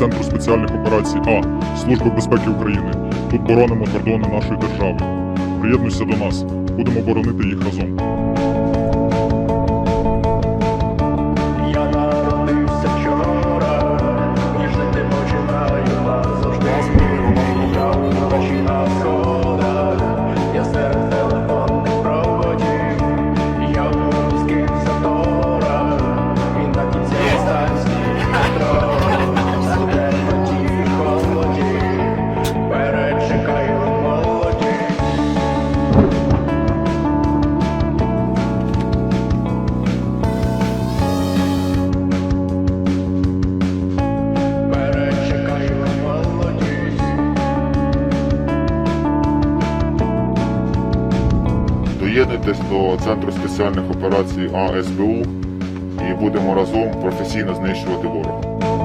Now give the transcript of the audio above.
Центру спеціальних операцій А Служби безпеки України. Тут боронимо кордони нашої держави. Приєднуйся до нас, будемо боронити їх разом. Доєднуйтесь до Центру спеціальних операцій АСБУ і будемо разом професійно знищувати ворога.